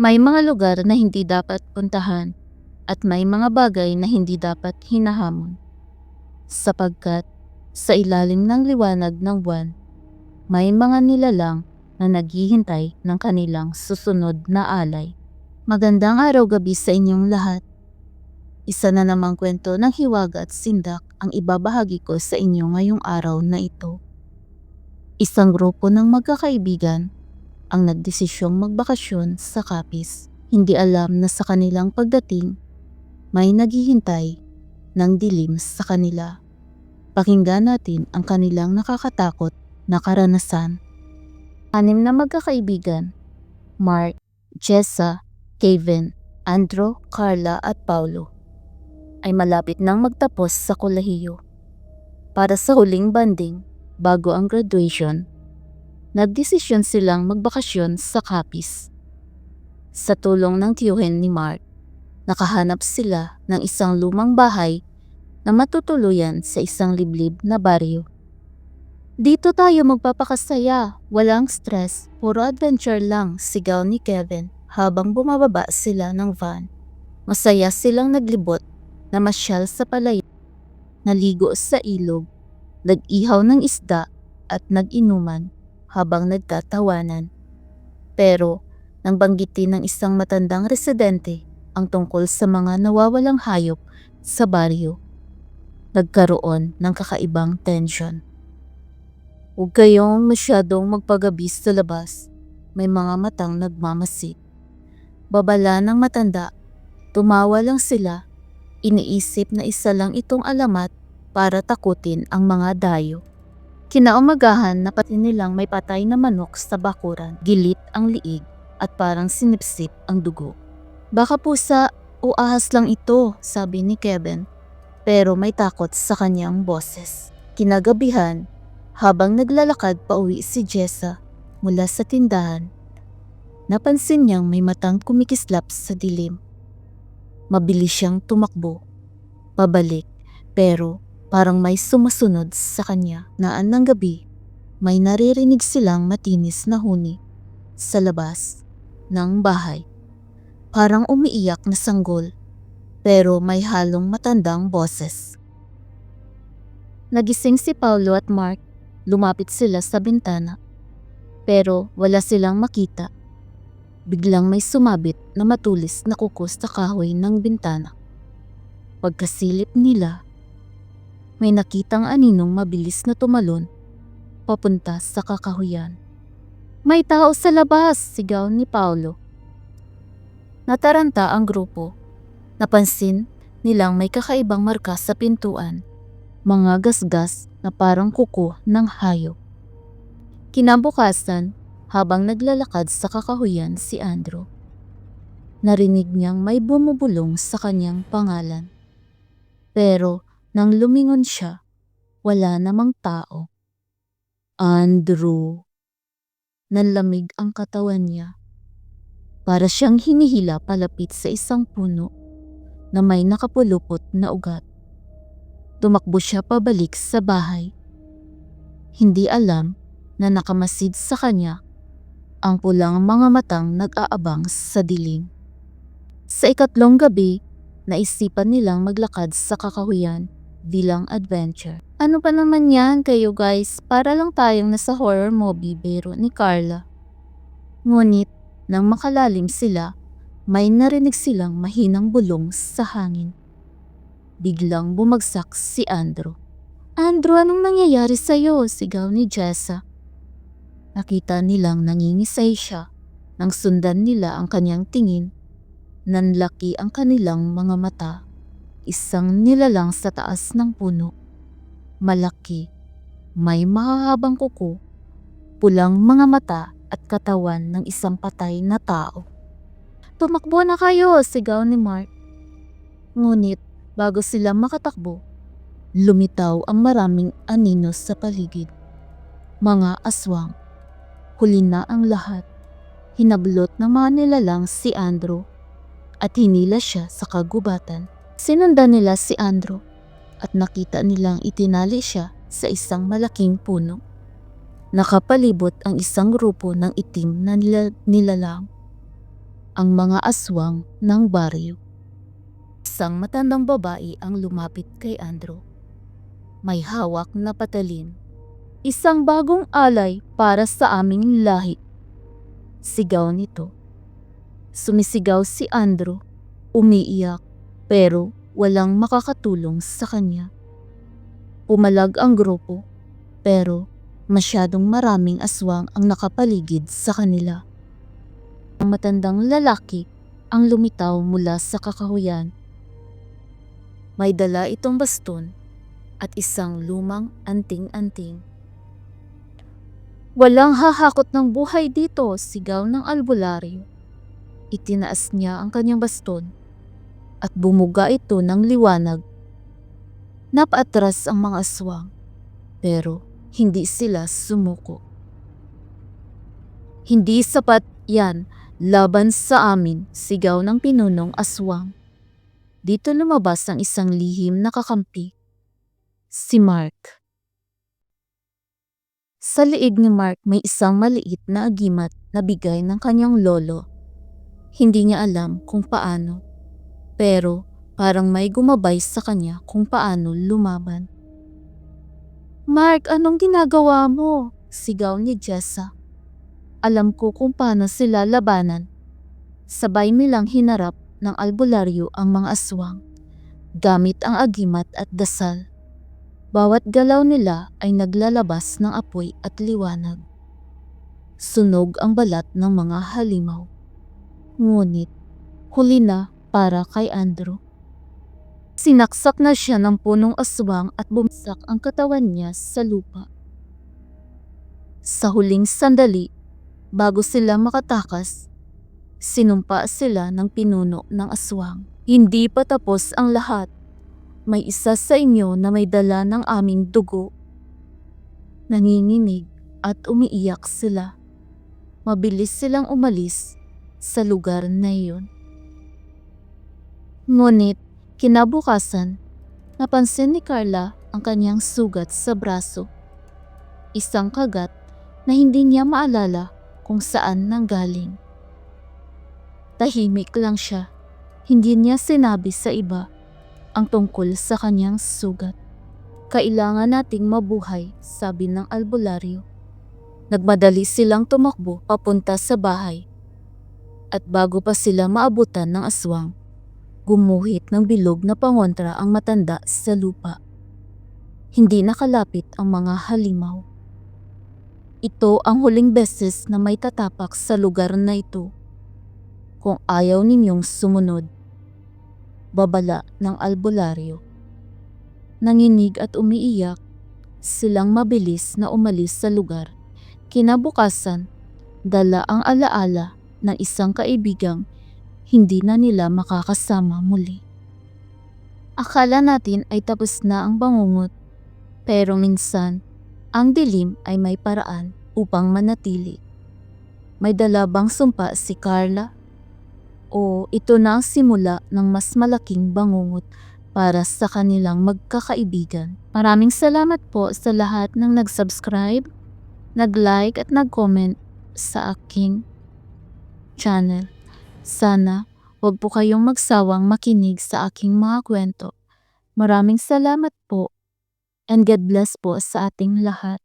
May mga lugar na hindi dapat puntahan at may mga bagay na hindi dapat hinahamon. Sapagkat sa ilalim ng liwanag ng buwan, may mga nilalang na naghihintay ng kanilang susunod na alay. Magandang araw gabi sa inyong lahat. Isa na namang kwento ng hiwaga at sindak ang ibabahagi ko sa inyo ngayong araw na ito. Isang grupo ng magkakaibigan ang nagdesisyong magbakasyon sa Capiz. Hindi alam na sa kanilang pagdating, may naghihintay ng dilim sa kanila. Pakinggan natin ang kanilang nakakatakot na karanasan. Anim na magkakaibigan, Mark, Jessa, Kevin, Andrew, Carla at Paulo, ay malapit nang magtapos sa kolehiyo. Para sa huling banding, bago ang graduation, nagdesisyon silang magbakasyon sa Capiz. Sa tulong ng tiyuhin ni Mark, nakahanap sila ng isang lumang bahay na matutuluyan sa isang liblib na baryo. Dito tayo magpapakasaya, walang stress, puro adventure lang, sigaw ni Kevin habang bumababa sila ng van. Masaya silang naglibot na sa palayo, naligo sa ilog, nag-ihaw ng isda at nag-inuman habang nagtatawanan. Pero nang banggitin ng isang matandang residente ang tungkol sa mga nawawalang hayop sa baryo, nagkaroon ng kakaibang tensyon. Huwag kayong masyadong magpagabi sa labas. May mga matang nagmamasid. Babala ng matanda. Tumawa lang sila. Iniisip na isa lang itong alamat para takutin ang mga dayo. Kinaumagahan na pati nilang may patay na manok sa bakuran, gilit ang liig at parang sinipsip ang dugo. Baka pusa o ahas lang ito, sabi ni Kevin. Pero may takot sa kanyang boses. Kinagabihan, habang naglalakad pa uwi si Jessa mula sa tindahan, napansin niyang may matang kumikislap sa dilim. Mabilis siyang tumakbo, pabalik, pero parang may sumusunod sa kanya. Naan ng gabi, may naririnig silang matinis na huni sa labas ng bahay. Parang umiiyak na sanggol, pero may halong matandang boses. Nagising si Paulo at Mark Lumapit sila sa bintana. Pero wala silang makita. Biglang may sumabit na matulis na kuko sa kahoy ng bintana. Pagkasilip nila, may nakitang aninong mabilis na tumalon papunta sa kakahuyan. May tao sa labas, sigaw ni Paulo. Nataranta ang grupo. Napansin nilang may kakaibang marka sa pintuan. Mga gasgas na parang kuko ng hayop. Kinabukasan, habang naglalakad sa kakahuyan si Andrew, narinig niyang may bumubulong sa kanyang pangalan. Pero nang lumingon siya, wala namang tao. Andrew. Nanlamig ang katawan niya. Para siyang hinihila palapit sa isang puno na may nakapulupot na ugat. Tumakbo siya pabalik sa bahay. Hindi alam na nakamasid sa kanya ang pulang mga matang nag-aabang sa dilim. Sa ikatlong gabi, naisipan nilang maglakad sa kakahuyan bilang adventure. Ano pa naman yan kayo guys? Para lang tayong nasa horror movie bero ni Carla. Ngunit, nang makalalim sila, may narinig silang mahinang bulong sa hangin. Biglang bumagsak si Andrew. Andrew, anong nangyayari sa'yo? Sigaw ni Jessa. Nakita nilang nangingisay siya nang sundan nila ang kanyang tingin. Nanlaki ang kanilang mga mata. Isang nilalang sa taas ng puno. Malaki, may mahahabang kuko, pulang mga mata at katawan ng isang patay na tao. Tumakbo na kayo, sigaw ni Mark. Ngunit Bago sila makatakbo, lumitaw ang maraming anino sa paligid. Mga aswang. Huli na ang lahat. Hinablot ng mga nilalang si Andrew at hinila siya sa kagubatan. Sinundan nila si Andrew at nakita nilang itinali siya sa isang malaking puno. Nakapalibot ang isang grupo ng itim na nila- nilalang. ang mga aswang ng baryo. Isang matandang babae ang lumapit kay Andrew. May hawak na patalin. Isang bagong alay para sa aming lahi. Sigaw nito. Sumisigaw si Andrew, umiiyak, pero walang makakatulong sa kanya. Pumalag ang grupo, pero masyadong maraming aswang ang nakapaligid sa kanila. Ang matandang lalaki ang lumitaw mula sa kakahuyan. May dala itong baston at isang lumang anting-anting. Walang hahakot ng buhay dito, sigaw ng albularyo. Itinaas niya ang kanyang baston at bumuga ito ng liwanag. Napaatras ang mga aswang, pero hindi sila sumuko. Hindi sapat yan laban sa amin, sigaw ng pinunong aswang. Dito lumabas ang isang lihim na kakampi. Si Mark. Sa liig ni Mark may isang maliit na agimat na bigay ng kanyang lolo. Hindi niya alam kung paano. Pero parang may gumabay sa kanya kung paano lumaban. Mark, anong ginagawa mo? Sigaw ni Jessa. Alam ko kung paano sila labanan. Sabay nilang hinarap ng albularyo ang mga aswang. Gamit ang agimat at dasal. Bawat galaw nila ay naglalabas ng apoy at liwanag. Sunog ang balat ng mga halimaw. Ngunit, huli na para kay Andrew. Sinaksak na siya ng punong aswang at bumsak ang katawan niya sa lupa. Sa huling sandali, bago sila makatakas, sinumpa sila ng pinuno ng aswang. Hindi pa tapos ang lahat. May isa sa inyo na may dala ng aming dugo. Nanginginig at umiiyak sila. Mabilis silang umalis sa lugar na iyon. Ngunit, kinabukasan, napansin ni Carla ang kanyang sugat sa braso. Isang kagat na hindi niya maalala kung saan nanggaling. Tahimik lang siya. Hindi niya sinabi sa iba ang tungkol sa kanyang sugat. Kailangan nating mabuhay, sabi ng albularyo. Nagmadali silang tumakbo papunta sa bahay. At bago pa sila maabutan ng aswang, gumuhit ng bilog na pangontra ang matanda sa lupa. Hindi nakalapit ang mga halimaw. Ito ang huling beses na may tatapak sa lugar na ito. Kung ayaw ninyong sumunod, babala ng albularyo. Nanginig at umiiyak, silang mabilis na umalis sa lugar. Kinabukasan, dala ang alaala ng isang kaibigang hindi na nila makakasama muli. Akala natin ay tapos na ang bangungot, pero minsan, ang dilim ay may paraan upang manatili. May dalabang sumpa si Carla o ito na ang simula ng mas malaking bangungot para sa kanilang magkakaibigan. Maraming salamat po sa lahat ng nag-subscribe, nag-like at nag-comment sa aking channel. Sana huwag po kayong magsawang makinig sa aking mga kwento. Maraming salamat po and God bless po sa ating lahat.